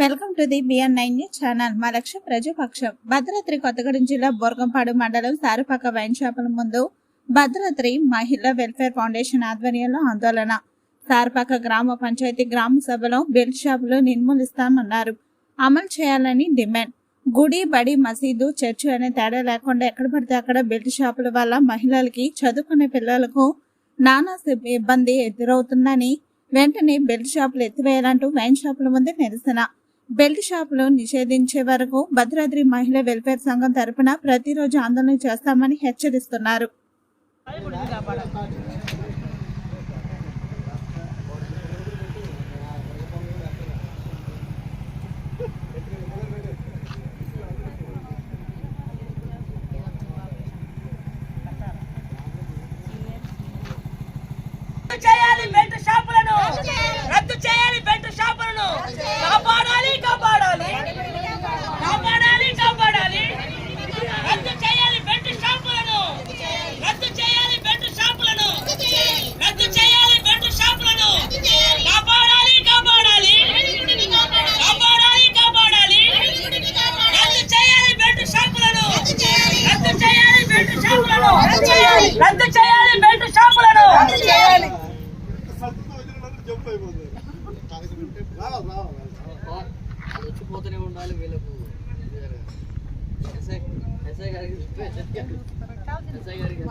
Welcome to the B N nine news channel. మా లక్ష్యం ప్రజాపక్షం. భద్రాద్రి కొత్తగూడెం జిల్లా బోర్గంపాడు మండలం సారుపాక వైన్ షాపుల ముందు భద్రాద్రి మహిళా వెల్ఫేర్ ఫౌండేషన్ ఆధ్వర్యంలో ఆందోళన. సారుపాక గ్రామ పంచాయతీ గ్రామ సభలో బెల్ట్ షాపులు నిర్మూలిస్తామన్నారు. అమలు చేయాలని డిమాండ్. గుడి బడి మసీదు చర్చి అనే తేడా లేకుండా ఎక్కడ పడితే అక్కడ బెల్ట్ షాపుల వల్ల మహిళలకి చదువుకునే పిల్లలకు నానా ఇబ్బంది ఎదురవుతుందని వెంటనే బెల్ట్ షాపులు ఎత్తివేయాలంటూ వైన్ షాపుల ముందు నిరసన. బెల్ట్ షాపులు నిషేధించే వరకు భద్రాద్రి మహిళా వెల్ఫేర్ సంఘం తరపున ప్రతిరోజు ఆందోళన చేస్తామని హెచ్చరిస్తున్నారు. రద్దు చేయాలి బెల్ట్ షాపులను. రద్దు చేయాలి బెల్ట్ షాపులను కాపాడాలి కాపాడాలి కాపాడాలి కాపాడాలి రద్దు చేయాలి బెల్ట్ షాపులను రద్దు చేయాలి బెల్ట్ షాపులను రద్దు చేయాలి బెల్ట్ షాపులను కాపాడాలి కాపాడాలి కాపాడాలి కాపాడాలి రద్దు చేయాలి బెల్ట్ షాపులను రద్దు చేయాలి బెల్ట్ షాపులను రద్దు చేయాలి. బెల్ట్ షాపులను. వచ్చిపోతూనే ఉండాలి వీళ్ళకు ఎస్ఐ ఎస్ఐ గారికి చెప్పి ఎస్ఐ గారికి.